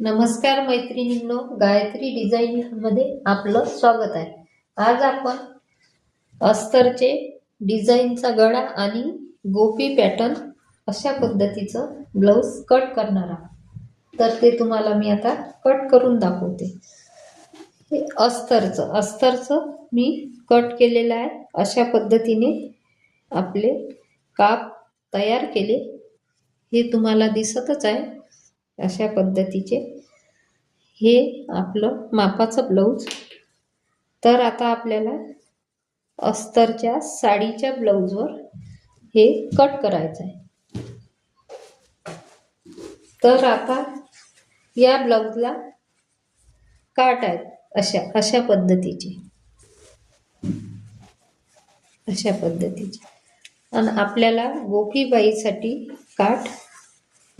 नमस्कार मैत्रिणींनो गायत्री डिझाईनमध्ये आपलं स्वागत आहे. आज आपण अस्तरचे डिझाईनचा गळा आणि गोपी पॅटर्न अशा पद्धतीचं ब्लाऊज कट करणार आहोत. तर ते तुम्हाला मी आता कट करून दाखवते. हे अस्तरचं अस्तरचं मी कट केलेलं आहे. अशा पद्धतीने आपले काप तयार केले. हे तुम्हाला दिसतच आहे. अशा पद्धतीचे. हे आपलं मापाचं ब्लाऊज तर आता आपल्याला अस्तरच्या साडीच्या ब्लाऊजवर हे कट करायचं आहे. तर आता या ब्लाऊजला काट आहेत अशा अशा पद्धतीचे. अशा पद्धतीचे. आणि आपल्याला गोपीबाईसाठी काठ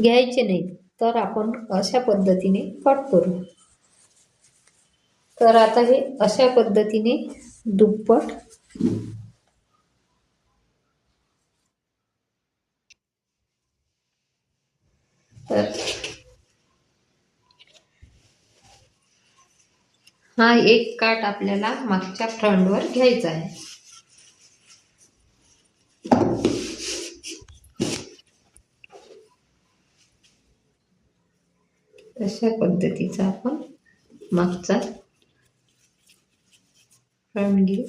घ्यायचे नाहीत. तर आपण अशा पद्धतीने कट करू. तर आता हे अशा पद्धतीने दुप्पट तर हा एक काट आपल्याला मागच्या फ्रंटवर घ्यायचा आहे. अशा पद्धतीचा आपण मागचा फ्रंट घेऊ.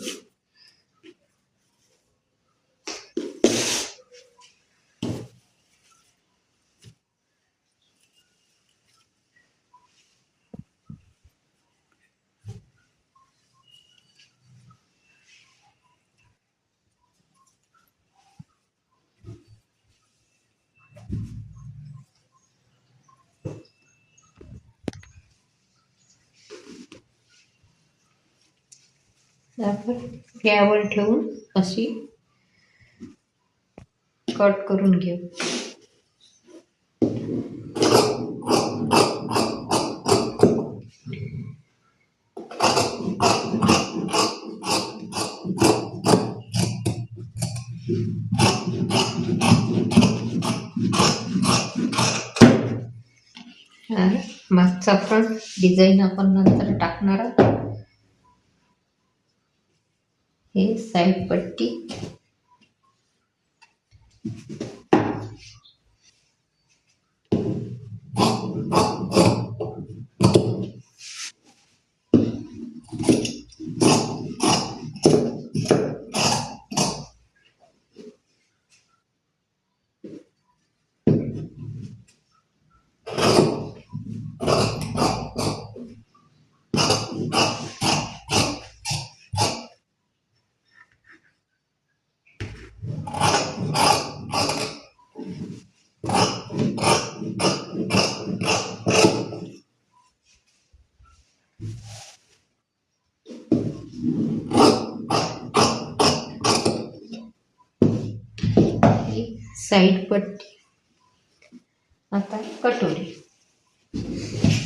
आपण यावर ठेवून अशी कट करून घेऊ. मागचा पण डिझाईन आपण नंतर टाकणार आहोत. हे साईड पट्टी ही साईड पट्टी. आता कटोरी.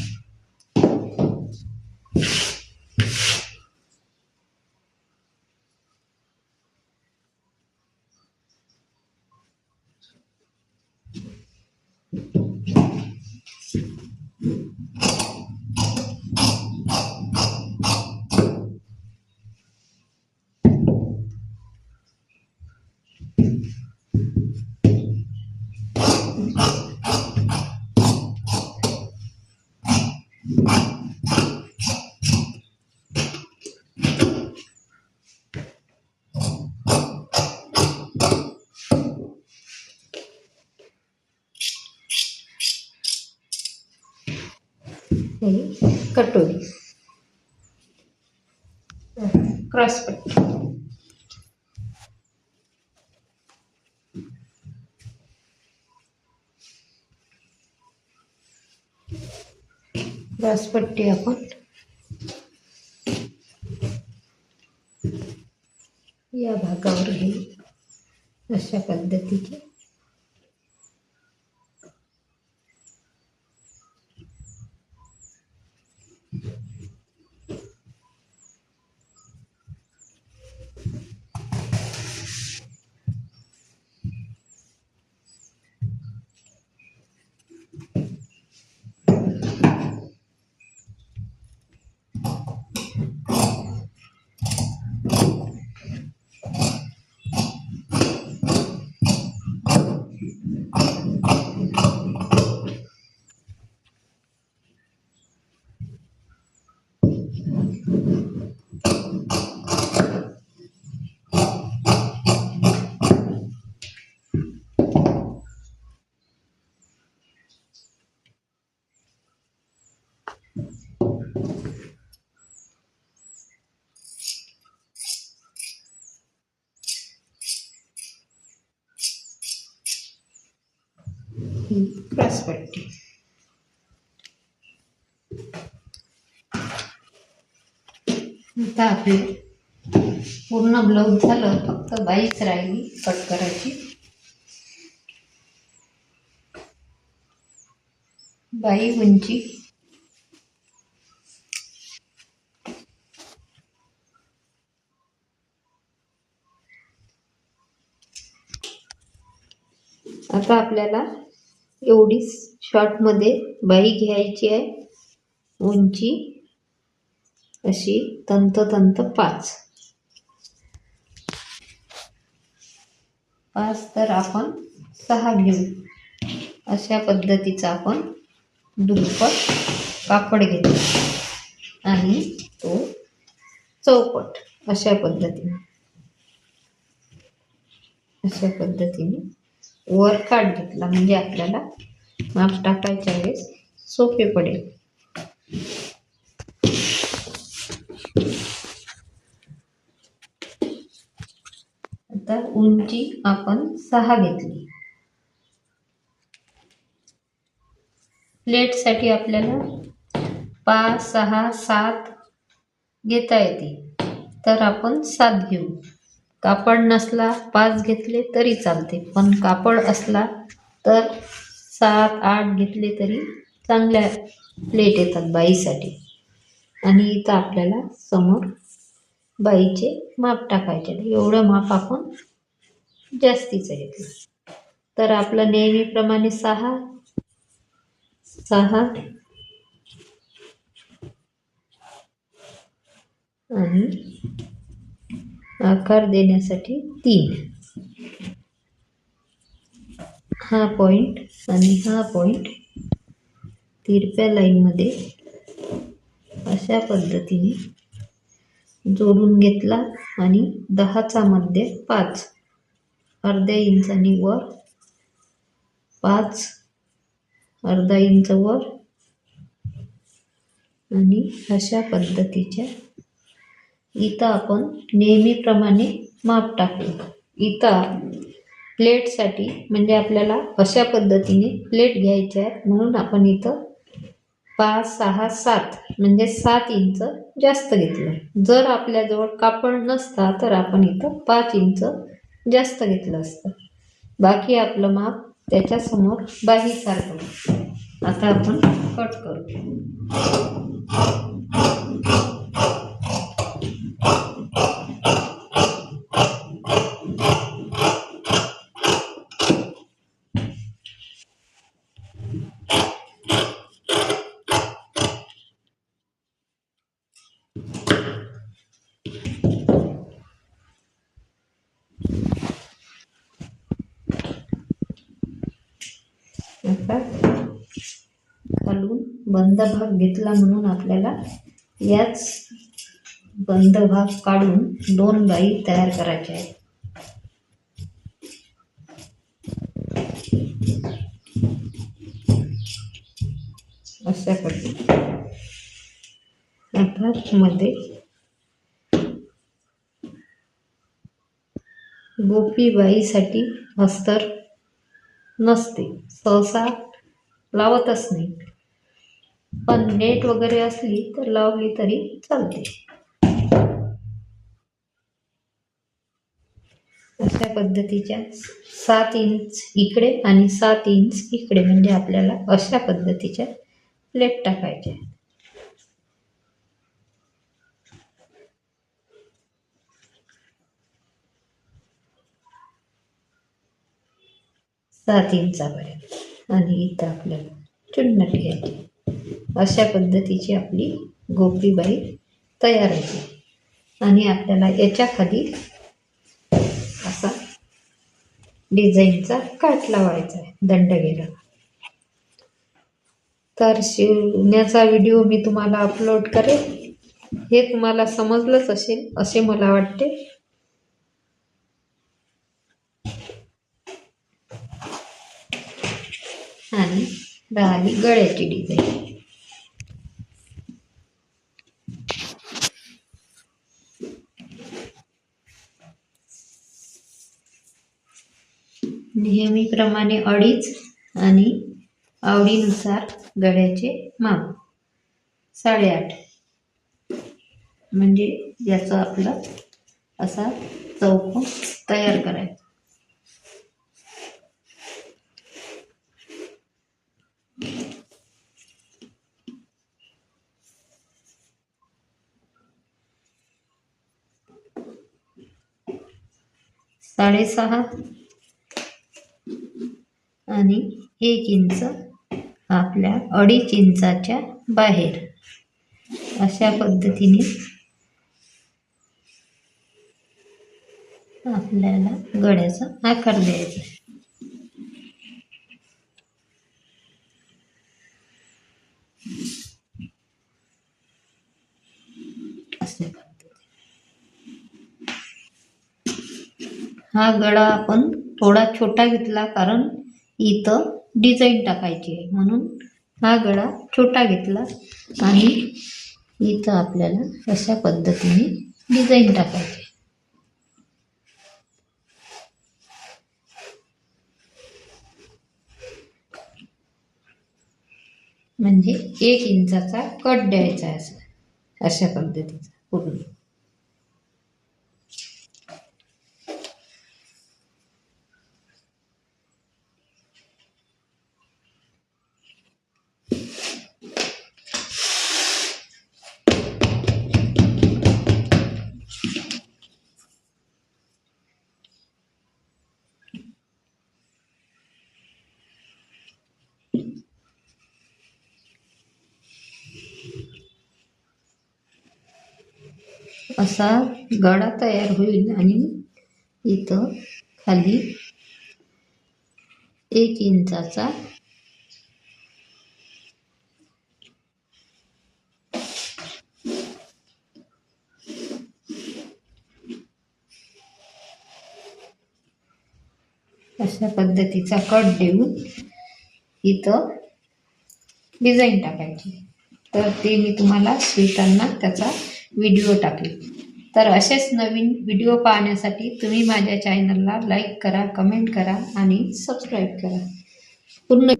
कटोरी। क्रॉस पट्टी क्रॉस पट्टी या घेऊ अशा पद्धतीची पट्टी आता आपले पूर्ण ब्लाऊज झालं फक्त बाईच राहिली कट करायची बाई उंची आता आपल्याला एवढीच शॉर्टमध्ये बाई घ्यायची आहे. उंची अशी तंततंत पाच. पाच तर आपण सहा घेऊ. अशा पद्धतीचा आपण दुप्पट कापड घेतो आणि तो चौपट अशा पद्धतीने. अशा पद्धतीने वर काट घेतला म्हणजे आपल्याला माप टाकायच्या वेळेस सोपे पडेल. आता उंची आपण सहा घेतली. प्लेटसाठी आपल्याला पाच सहा सात घेता येते तर आपण सात घेऊ. कापड नसला पाच घेतले तरी चालते. पण कापड असला तर सात आठ घेतले तरी चांगल्या प्लेट येतात बाईसाठी. आणि इथं आपल्याला समोर बाईचे माप टाकायचे एवढं माप आपण जास्तीचं घेतलं. तर आपलं नेहमीप्रमाणे सहा सहा आणि आकार देण्यासाठी तीन. हा पॉइंट आणि हा पॉइंट तिरप्या लाईनमध्ये अशा पद्धतीने जोडून घेतला आणि दहाचा मध्ये पाच. अर्ध्या इंचानी वर पाच. अर्धा इंच वर आणि अशा पद्धतीच्या इथं आपण नेहमीप्रमाणे माप टाकू. इथं प्लेटसाठी म्हणजे आपल्याला अशा पद्धतीने प्लेट घ्यायच्या आहेत म्हणून आपण इथं पाच सहा सात म्हणजे सात इंच जास्त घेतलं जर आपल्याजवळ कापड नसता तर आपण इथं पाच इंच जास्त घेतलं असतं. बाकी आपलं माप त्याच्यासमोर बाहीसारखं आता आपण कट करू आता खालून बंद भाग घेतला म्हणून आपल्याला याच बंद भाग काढून दोन बाई तयार करायच्या आहेत. अशा पद्धती आता मध्ये गोपीबाईसाठी अस्तर नसते. सहसा लावतच नाही. पण नेट वगैरे असली तर लावली तरी चालते. अशा पद्धतीच्या सात इंच इकडे आणि सात इंच इकडे म्हणजे आपल्याला अशा पद्धतीच्या प्लेट टाकायच्या सात इंचापर्यंत. आणि इथं आपल्याला चुन्नट घ्यायची. अशा पद्धतीची आपली गोपीबाई तयार होते. आणि आपल्याला याच्याखाली असा डिझाईनचा काट लावायचा आहे दंडगेला तर शिवण्याचा व्हिडिओ मी तुम्हाला अपलोड करेन. हे तुम्हाला समजलंच असेल असे मला वाटते. आणि राहिली गळ्याची डिझाईन. नेहमीप्रमाणे अडीच आणि आवडीनुसार गळ्याचे माप. साडेआठ. म्हणजे याचं आपलं असा चौकोन तयार करायचा. साडेसहा. आणि एक इंच आपल्या अडीच इंचाच्या बाहेर. अशा पद्धतीने आपल्याला गड्याचा आकार द्यायचा अशा पद्धतीने. हा गळा आपण थोडा छोटा घेतला कारण इथं डिझाईन टाकायची आहे. म्हणून हा गळा छोटा घेतला आणि इथं आपल्याला अशा पद्धतीने डिझाईन टाकायची म्हणजे एक इंचाचा कट द्यायचा आहे असं. अशा पद्धतीचा पूर्ण. असा गळा तयार होईल आणि इथं खाली एक इंचाचा अशा पद्धतीचा कट देऊन इथं डिझाईन टाकायची. तर ते मी तुम्हाला स्वीटांना त्याचा व्हिडिओ टाकेल. तर असेच नवीन व्हिडिओ पाहण्यासाठी तुम्ही माझ्या चॅनलला लाईक करा कमेंट करा आणि सबस्क्राईब करा. पूर्ण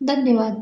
धन्यवाद.